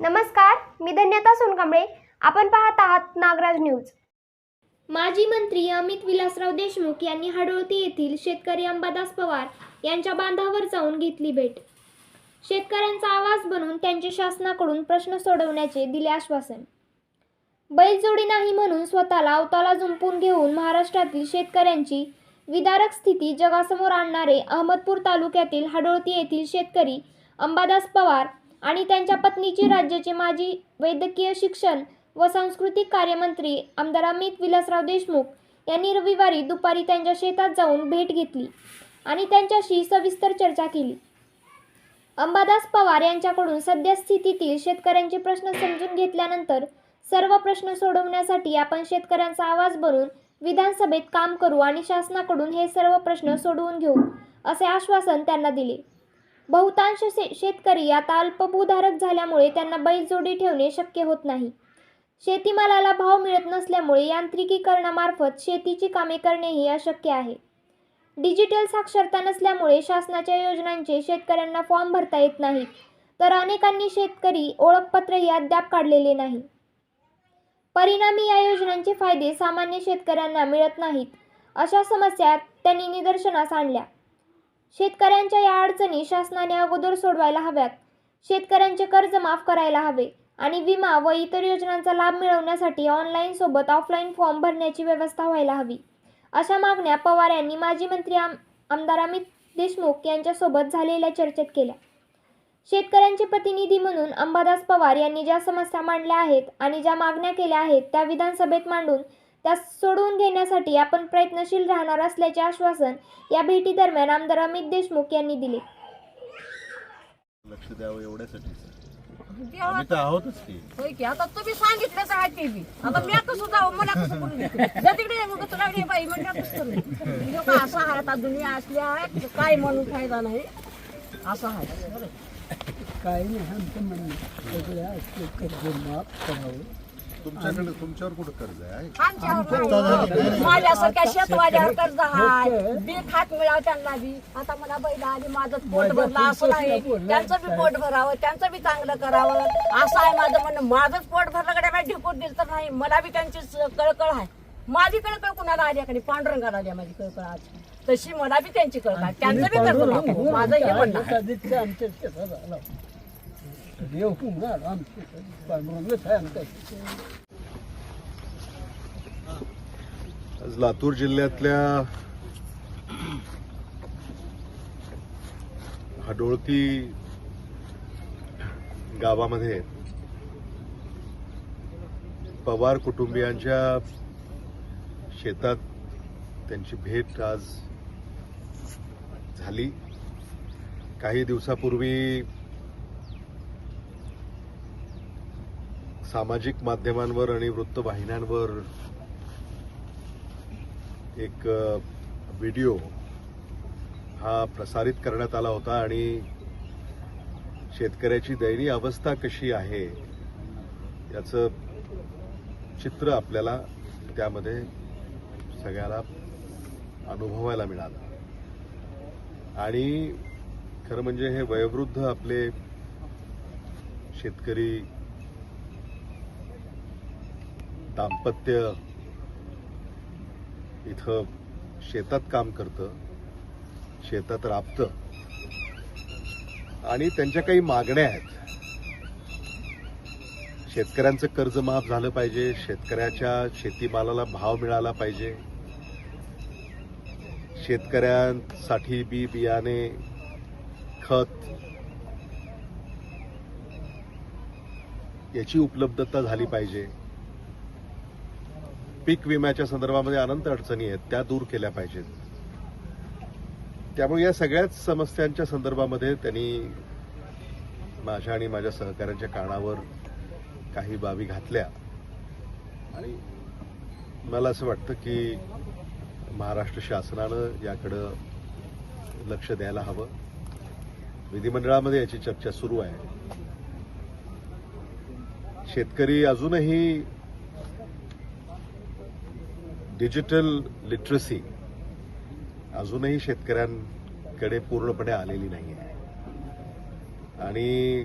नमस्कार मी धन्यता सोनकांबळे. आपण पाहत आहात नागराज न्यूज. माजी मंत्री अमित विलासराव देशमुख यांनी हडोळती येथील शेतकरी अंबादास पवार यांच्या बांधावर जाऊन घेतली भेट. शेतकऱ्यांचा आवाज बनून त्यांचे शासनाकडून प्रश्न सोडवण्याचे दिले आश्वासन. बैलजोडी नाही म्हणून स्वतःला अवताला जुंपून घेऊन महाराष्ट्रातील शेतकऱ्यांची विदारक स्थिती जगासमोर आणणारे अहमदपूर तालुक्यातील हडोळती येथील शेतकरी अंबादास पवार आणि त्यांच्या पत्नीची राज्याचे माजी वैद्यकीय शिक्षण व सांस्कृतिक कार्यमंत्री आमदार अमित विलासराव देशमुख यांनी रविवारी दुपारी त्यांच्या शेतात जाऊन भेट घेतली आणि त्यांच्याशी सविस्तर चर्चा केली. अंबादास पवार यांच्याकडून सद्यस्थितीतील शेतकऱ्यांचे प्रश्न समजून घेतल्यानंतर सर्व प्रश्न सोडवण्यासाठी आपण शेतकऱ्यांचा आवाज बनून विधानसभेत काम करू आणि शासनाकडून हे सर्व प्रश्न सोडवून घेऊ असे आश्वासन त्यांना दिले. बहुतांश शे शेतकरी आता अल्पभूधारक झाल्यामुळे त्यांना बैलजोडी ठेवणे शक्य होत नाही. शेतीमालाला भाव मिळत नसल्यामुळे यांत्रिकीकरणामार्फत शेतीची कामे करणेही अशक्य आहे. डिजिटल साक्षरता नसल्यामुळे शासनाच्या योजनांचे शेतकऱ्यांना फॉर्म भरता येत नाहीत तर अनेकांनी शेतकरी ओळखपत्रही अद्याप काढलेले नाही. परिणामी या योजनांचे फायदे सामान्य शेतकऱ्यांना मिळत नाहीत अशा समस्या त्यांनी निदर्शनास आणल्या. शेतकऱ्यांच्या या अडचणी शासनाने अगोदर सोडवायला हव्यात. शेतकऱ्यांचे कर्ज माफ करायला हवे आणि विमा व इतर योजनांचा लाभ मिळवण्यासाठी ऑनलाईन सोबत ऑफलाईन फॉर्म भरण्याची व्यवस्था व्हायला हवी. अशा मागण्या पवार यांनी माजी मंत्री आम आमदार अमित देशमुख यांच्यासोबत झालेल्या चर्चेत केल्या. शेतकऱ्यांचे प्रतिनिधी म्हणून अंबादास पवार यांनी ज्या समस्या मांडल्या आहेत आणि ज्या मागण्या केल्या आहेत त्या विधानसभेत मांडून त्या सोडवून घेण्यासाठी आपण प्रयत्नशील राहणार असल्याचे आश्वासन या भेटीदरम्यान आमदार अमित देशमुख यांनी दिले. लक्ष द्यावं एवढ्यासाठीच आम्ही तर आहोतच की. होय की? आता तुम्ही सांगितलंच आहे ते बी. आता मी कसं जाऊ मला कसं करून देते? जा तिकडे मग तुला रे बाई म्हणजे कसं करू लोक असं आहे आता दुनिया असल्या आहे काय म्हणून फायदा नाही. असं आहे. नाही आमचं म्हणणं सगळ्या असले कर्ज माफ करावं तुमच्याकडे तुमच्यावर कुठं कर्ज आहे? आमच्यावर माझ्यासारख्या शेतवाल्यावर कर्ज आहे. बी खात मिळावं त्यांना बी. आता मला बैल आली माझं पोट भरलं असं नाही. त्यांचं बी पोट भरावं त्यांचं बी चांगलं करावं. असं आहे माझं म्हणणं. माझंच पोट भरलं कडे मला ढिकूर दिलं तर नाही. मला बी त्यांची कळकळ आहे. माझी कळकळ कुणाला आली कडे पांडुरंगाला आली माझी कळकळ आज. तशी मला बी त्यांची कळकळ आहे. त्यांचं बी कर्ज करावं. माझं हे म्हणणं आहे. कधीच आमच्या शेतात आला देव कुंभार आमच्या पांडुरंगच आहे आमच्या आज लातूर जिल्ह्यातल्या हडोळती गावामध्ये पवार कुटुंबियांच्या शेतात त्यांची भेट आज झाली. काही दिवसापूर्वी सामाजिक माध्यमांवर आणि वृत्तवाहिन्यांवर एक व्हिडिओ हा प्रसारित करण्यात आला होता आणि शेतकऱ्याची दयनीय अवस्था कशी आहे याचं चित्र आपल्याला त्यामध्ये सगळ्याला अनुभवायला मिळालं. आणि खरं म्हणजे हे वयोवृद्ध आपले शेतकरी दाम्पत्य इथं शेतात काम करतं शेतात राबतं. आणि त्यांच्या काही मागण्या आहेत. शेतकऱ्यांचं कर्ज माफ झालं पाहिजे शेतकऱ्याच्या शेतीमालाला भाव मिळाला पाहिजे. शेतकऱ्यांसाठी बी बियाणे खत याची उपलब्धता झाली पाहिजे. पीक विम्याच्या संदर्भामध्ये अनंत अडचणी आहेत त्या दूर केल्या पाहिजेत. त्यामुळे या सगळ्याच समस्यांच्या संदर्भामध्ये त्यांनी माझ्या आणि माझ्या सहकाऱ्यांच्या कानावर काही बाबी घातल्या. आणि मला असं वाटतं की महाराष्ट्र शासनानं याकडं लक्ष द्यायला हवं. विधिमंडळामध्ये याची चर्चा सुरू आहे. शेतकरी अजूनही डिजिटल लिटरसी अजूनही शेतकऱ्यांकडे पूर्णपणे आलेली नाही आहे आणि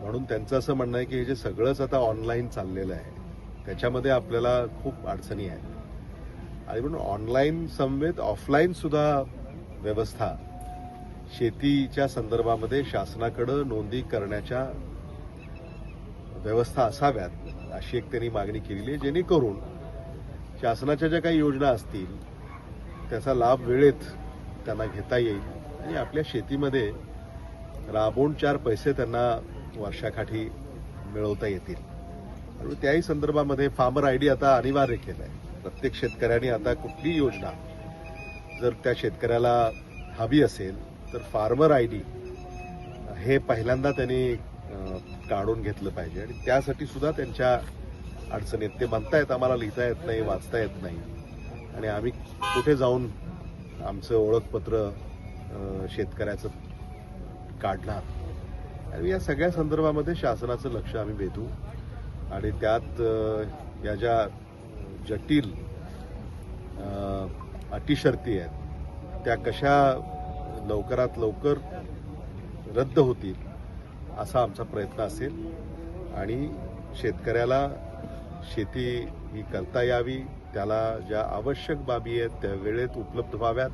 म्हणून त्यांचं असं म्हणणं आहे की हे जे सगळंच आता ऑनलाईन चाललेलं आहे त्याच्यामध्ये आपल्याला खूप अडचणी आहेत. आणि म्हणून ऑनलाईन समवेत ऑफलाईन सुद्धा व्यवस्था शेतीच्या संदर्भामध्ये शासनाकडं नोंदी करण्याच्या व्यवस्था असाव्यात अशी एक त्यांनी मागणी केलेली आहे जेणेकरून शासनाच्या ज्या काही योजना असतील त्याचा लाभ वेळेत त्यांना घेता येईल. आणि आपल्या शेतीमध्ये राबवून चार पैसे त्यांना वर्षाकाठी मिळवता येतील. आणि त्याही संदर्भामध्ये फार्मर आय डी आता अनिवार्य केलं आहे. प्रत्येक शेतकऱ्याने आता कुठलीही योजना जर त्या शेतकऱ्याला हवी असेल तर फार्मर आय डी हे पहिल्यांदा त्यांनी काढून घेतलं पाहिजे. आणि त्यासाठी सुद्धा त्यांच्या अडचणीत. ते म्हणतायत आम्हाला लिहिता येत नाही वाचता येत नाही. आणि आम्ही कुठे जाऊन आमचं ओळखपत्र शेतकऱ्याचं काढणार? आणि या सगळ्या संदर्भामध्ये शासनाचं लक्ष आम्ही वेधू. आणि त्यात या ज्या जटिल अटीशर्ती अटी शर्ती आहेत त्या कशा लवकरात लवकर रद्द होतील असा आमचा प्रयत्न असेल. आणि शेतकऱ्याला शेती ही करता यावी त्याला ज्या आवश्यक बाबी आहेत त्या वेळेत उपलब्ध व्हाव्यात.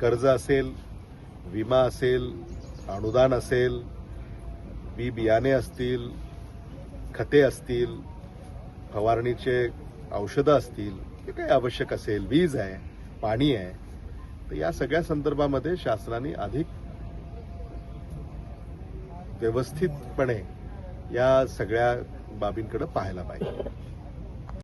कर्ज असेल विमा असेल अनुदान असेल बी बियाणे असतील खते असतील फवारणीचे औषधं असतील जे काही आवश्यक असेल वीज आहे पाणी आहे तर या सगळ्या संदर्भामध्ये शासनाने अधिक व्यवस्थितपणे या सगळ्या बाबींकडे पाहायला पाहिजे.